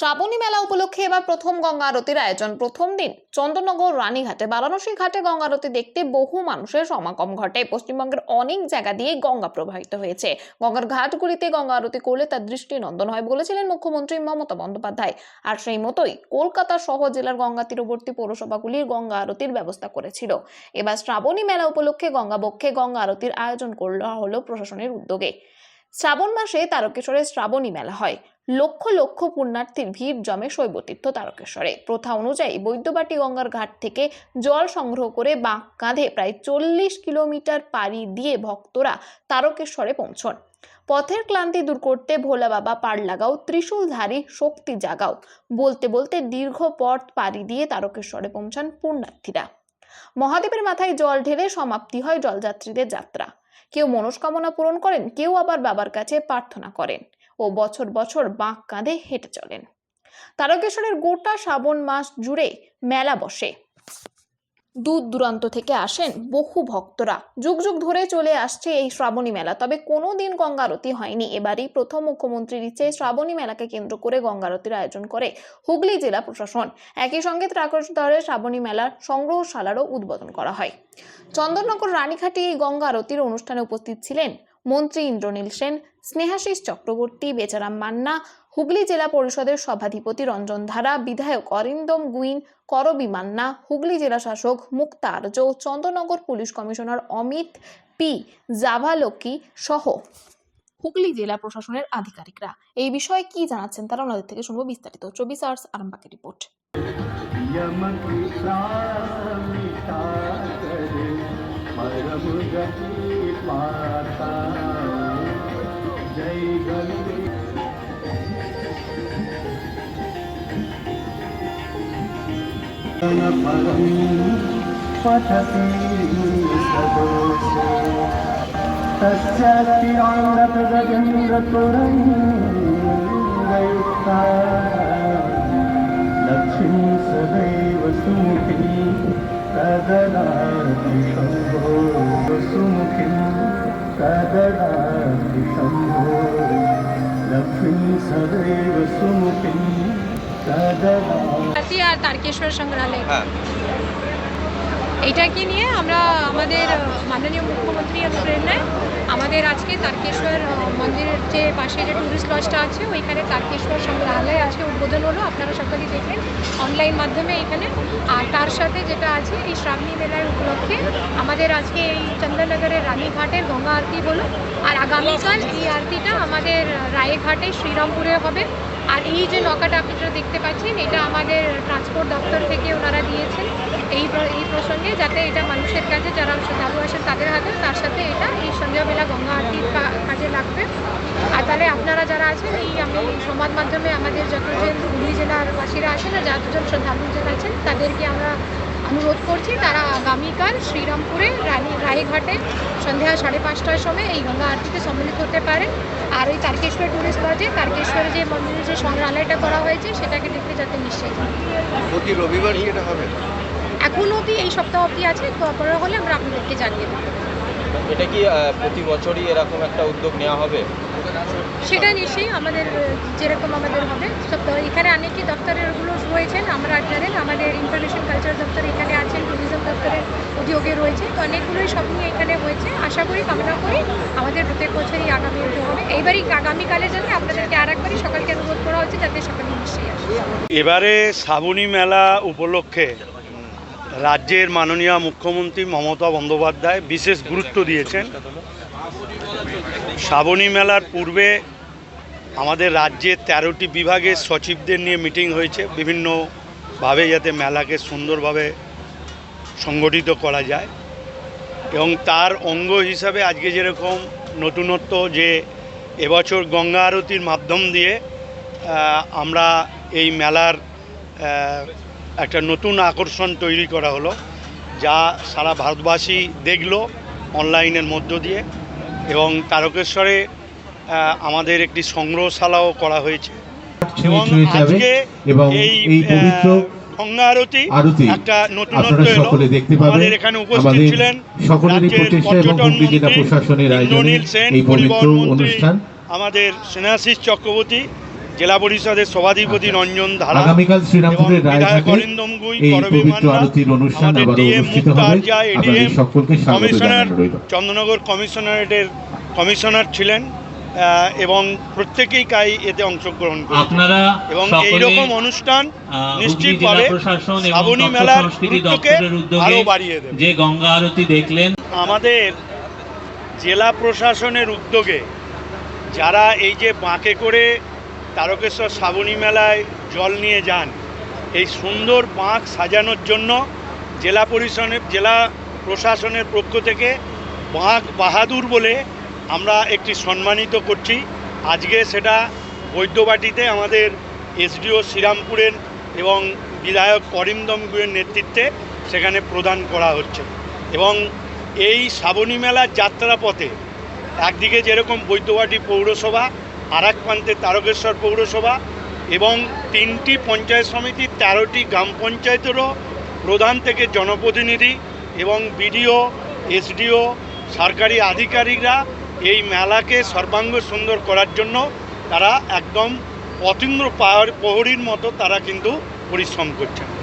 শ্রাবণী মেলা উপলক্ষে এবার প্রথম গঙ্গা আরতির আয়োজন। প্রথম দিন চন্দননগর, রানীঘাটে বারাণসী ঘাটে গঙ্গা আরতি দেখতে বহু মানুষের সমাগম ঘটে। পশ্চিমবঙ্গের অনেক জায়গা দিয়ে গঙ্গা প্রবাহিত হয়েছে। গঙ্গার ঘাটগুলিতে গঙ্গা আরতি করলে তার দৃষ্টি নন্দন হয় বলেছিলেন মুখ্যমন্ত্রী মমতা বন্দ্যোপাধ্যায়। আর সেই মতোই কলকাতা সহ জেলার গঙ্গা তীরবর্তী পৌরসভাগুলির গঙ্গা আরতির ব্যবস্থা করেছিল। এবার শ্রাবণী মেলা উপলক্ষে গঙ্গা বক্ষে গঙ্গা আরতির আয়োজন করা হলো প্রশাসনের উদ্যোগে। শ্রাবণ মাসে তারকেশ্বরে শ্রাবণী মেলা হয়। লক্ষ লক্ষ পুণ্যার্থীর ভিড় জমে শৈবতীর্থ তারকেশ্বরে। প্রথা অনুযায়ী বৈদ্যবাটি গঙ্গার ঘাট থেকে জল সংগ্রহ করে বাঁক কাঁধে প্রায় চল্লিশ কিলোমিটার পাড়ি দিয়ে ভক্তরা তারকেশ্বরে পৌঁছন। পথের ক্লান্তি দূর করতে ভোলা বাবা পাড় লাগাও ত্রিশূলধারী শক্তি জাগাও। বলতে বলতে দীর্ঘ পথ পাড়ি দিয়ে তারকেশ্বরে পৌঁছান পুণ্যার্থীরা। মহাদেবের মাথায় জল ঢেলে সমাপ্তি হয় জলযাত্রীদের যাত্রা। কেউ মনস্কামনা পূরণ করেন, কেউ আবার বাবার কাছে প্রার্থনা করেন ও বছর বছর বাঁক কাঁধে হেঁটে চলেন। তারকেশ্বরের গোটা শ্রাবণ মাস জুড়ে মেলা বসে। দূর দূরান্ত থেকে আসেন বহু ভক্তরা। যুগ যুগ ধরে চলে আসছে এই শ্রাবণী মেলা, তবে কোনো দিন গঙ্গারতি হয়নি। এবারই প্রথম মুখ্যমন্ত্রীর ইচ্ছে শ্রাবণী মেলাকে কেন্দ্র করে গঙ্গারতির আয়োজন করে হুগলি জেলা প্রশাসন। একই সঙ্গে ত্রাকস্তরে শ্রাবণী মেলার সংগ্রহশালারও উদ্বোধন করা হয়। চন্দননগর রানীঘাটে এই গঙ্গা আরতির অনুষ্ঠানে উপস্থিত ছিলেন মন্ত্রী ইন্দ্রনীল সেন, স্নেহাশিস চক্রবর্তী, বেচারাম মান্না হুগলি জেলা পরিষদের সভাধিপতি রঞ্জন ধারা বিধায়ক অরিন্দম গুইন করবি মান্না হুগলি জেলা শাসক Mukta Arya Chandannagar police commissioner Amit P Javalgi সহ হুগলি জেলা প্রশাসনের আধিকারিকরা এই বিষয়ে কি জানাচ্ছেন তারা ওনাদের থেকে শুনবো বিস্তারিত চব্বিশ আওয়ার্স আরামবাগের রিপোর্ট यमक मिटा करे परम गति पाता जय गंगे فاستكبرن فتجهل சதைவ சுமுகில் கதலாதி சம்போ சுமுகில் கதலாதி சம்போ லக்ஷ்மி சதைவ சுமுகில் கதலாதி মূর্তি আর তারকেশ্বর সংগ্রহালয়। হ্যাঁ। এইটাকে নিয়ে আমরা আমাদের মাননীয় মুখ্যমন্ত্রী অনুপ্রেরণায় আমাদের আজকে তারকেশ্বর মন্দিরের যে পাশে যে টুরিস্ট লজটা আছে ওইখানে তারকেশ্বর সংগ্রহালয় আজকে উদ্বোধন হলো। আপনারা সকলেই দেখলেন। অনলাইন মাধ্যমে এখানে। আর তার সাথে যেটা আছে, এই শ্রাবণী মেলার উপলক্ষে আমাদের আজকে এই চন্দ্রনগরের রানীঘাটের গঙ্গা আরতি হলো। আর আগামীকাল এই আরতিটা আমাদের রায়ঘাটে শ্রীরামপুরে হবে। আর এই যে নৌকাটা আপনারা দেখতে পাচ্ছেন, এটা আমাদের ট্রান্সপোর্ট দপ্তর থেকে ওনারা দিয়েছেন এই এই প্রসঙ্গে, যাতে এটা মানুষের কাছে, যারা শ্রদ্ধালু আসেন তাদের হাতে, তার সাথে এটা এই সন্ধ্যাবেলা গঙ্গা আরতির কা- কাজে লাগবে আর তাহলে আপনারা যারা আছেন এই আমি সংবাদ মাধ্যমে আমাদের যতজন হুগলি জেলার বাসীরা আছেন আর যতজন শ্রদ্ধালু যারা আছেন তাদেরকে আমরা অনুরোধ করছি তারা আগামীকাল শ্রীরামপুরে রানী রায়ঘাটে সন্ধ্যা সাড়ে পাঁচটার সময় এই গঙ্গা আরতিতে সম্মিলিত হতে পারে আর ওই তারকেশ্বর টুরিস্ট লজে তারকেশ্বরে যে মন্দিরের যে সংগ্রহালয়টা করা হয়েছে সেটাকে দেখতে যাতে নিশ্চয়ই। প্রতি এটা হবে? এখন অবধি এই সপ্তাহ অবধি আছে পরে হলে আমরা আপনাদেরকে জানিয়ে দেবো। এটা কি প্রতি বছরই এরকম একটা উদ্যোগ নেওয়া হবে? সেটা নিশ্চয়ই আমাদের যেরকম আমাদের হবে। সপ্তাহ এখানে অনেকই দপ্তরের দপ্তরেরগুলো রয়েছেন আমরা জানেন আমাদের ইনফরমেশন কালচার দপ্তর এখানে আছেন ট্যুরিজম দপ্তরের উদ্যোগে রয়েছে। তো অনেকগুলোই সব নিয়ে এখানে হয়েছে। আশা করি কামনা করি আমাদের প্রত্যেক বছরই আগামী উদ্যোগ হবে। এইবারই আগামীকালের জন্য আপনাদেরকে আর একবারই সকালকে অনুরোধ করা হচ্ছে যাতে সকালে নিশ্চয়ই আসে। এবারে শ্রাবণী মেলা উপলক্ষে রাজ্যের মাননীয় মুখ্যমন্ত্রী মমতা বন্দ্যোপাধ্যায় বিশেষ গুরুত্ব দিয়েছেন। শ্রাবণী মেলার পূর্বে আমাদের রাজ্যের তেরোটি বিভাগের সচিবদের নিয়ে মিটিং হয়েছে। বিভিন্নভাবে যাতে মেলাকে সুন্দরভাবে সংগঠিত করা যায়। এবং তার অঙ্গ হিসাবে আজকে যেরকম নতুনত্ব যে এবছর গঙ্গা আরতির মাধ্যম দিয়ে আমরা এই মেলার একটা নতুন আকর্ষণ তৈরি করা হলো যা সারা ভারতবাসী দেখল অনলাইনের মধ্য দিয়ে। এবং তারকেশ্বরে আমাদের একটি সংগ্রহশালাও করা হয়েছে। এবং আজকে এই গঙ্গা আরতি একটা নতুনত্ব এলো। আমাদের এখানে উপস্থিত ছিলেন রাজ্যের পর্যটন মন্ত্রী ইন্দ্রনীল সেন, পরিবহন মন্ত্রী আমাদের স্নেহাশিস চক্রবর্তী জেলা পরিষদের সভাধিপতি আচ্ছা। রঞ্জন ধারা আগামীকাল শ্রীরামপুরের এবং বিধায়ক রায়ঘাটে অরিন্দম গুই, এই পবিত্র আরতির অনুষ্ঠান আবার অনুষ্ঠিত হবে। আপনাদের সকলকে স্বাগত কমিশনার জানানো চন্দ্রনগর কমিশনারেটের কমিশনার ছিলেন এবং প্রত্যেকেই কাই এতে অংশগ্রহণ আপনারা এবং এইরকম অনুষ্ঠান নিশ্চিতভাবে শ্রাবণী মেলার গুরুত্বকে দপ্তরের বাড়িয়ে দেবে। যে গঙ্গা আরতি দেখলেন আমাদের জেলা প্রশাসনের উদ্যোগে যারা এই যে বাঁকে করে তারকেশ্বর শ্রাবণী মেলায় জল নিয়ে যান। এই সুন্দর বাঁক সাজানোর জন্য জেলা পরিষদের জেলা প্রশাসনের পক্ষ থেকে বাঁক বাহাদুর বলে আমরা একটি সম্মানিত করছি। আজকে সেটা বৈদ্যবাটিতে আমাদের এসডিও শ্রীরামপুরের এবং বিধায়ক করিমদম গুয়ের নেতৃত্বে সেখানে প্রদান করা হচ্ছে। এবং এই শ্রাবণী মেলার যাত্রাপথে একদিকে যেরকম বৈদ্যবাটি পৌরসভা আর এক প্রান্তে তারকেশ্বর পৌরসভা এবং তিনটি পঞ্চায়েত সমিতি, তেরোটি গ্রাম পঞ্চায়েতেরও প্রধান থেকে জনপ্রতিনিধি এবং বিডিও, এসডিও, সরকারি আধিকারিকরা এই মেলাকে সর্বাঙ্গ সুন্দর করার জন্য তারা একদম অতীন্দ্র পাহাড় প্রহরীর মতো তারা কিন্তু পরিশ্রম করছেন।